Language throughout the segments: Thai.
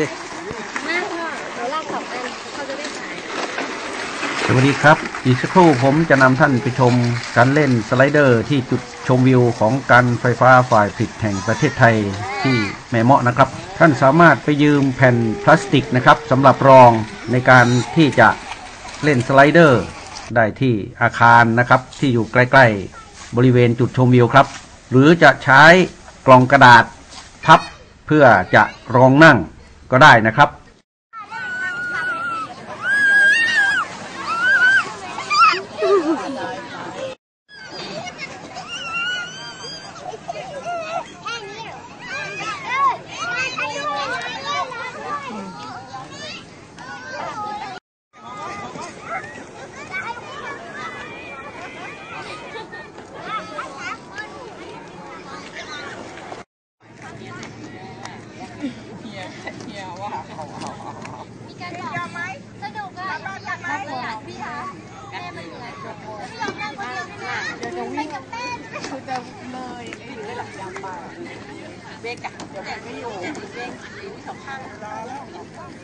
ดิมากค่ะเดี๋ยวลากสองอันเขาจะได้ขายสวัสดีครับ อีกสักครู่ผมจะนำท่านไปชมการเล่นสไลเดอร์ที่จุดชมวิวของการไฟฟ้าฝ่ายผลิตแห่งประเทศไทยที่แม่เมาะนะครับ ท่านสามารถไปยืมแผ่นพลาสติกนะครับสำหรับรองในการที่จะเล่นสไลเดอร์ได้ที่อาคารนะครับ ที่อยู่ใกล้ ๆ บริเวณจุดชมวิวครับ หรือจะใช้กล่องกระดาษพับเพื่อจะรองนั่ง ก็ได้นะครับ มีการบอกไหมสนุกอะอยากมาเลยอะพี่คะแม่มันเหนื่อยไม่ยอมนั่งคนเดียวไม่ได้เดี๋ยวจะวิ่งกับแม่จะไปคือจะเลยไอ้หรือหลังยางไปเบกอะเดี๋ยวเบกไม่อยู่เบกอยู่สองข้างรอแล้ว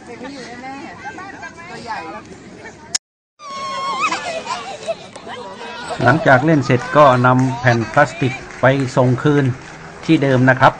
เบกไม่อยู่แน่ๆตัวใหญ่แล้วหลังจากเล่นเสร็จก็นำแผ่นพลาสติกไปส่งคืนที่เดิมนะครับ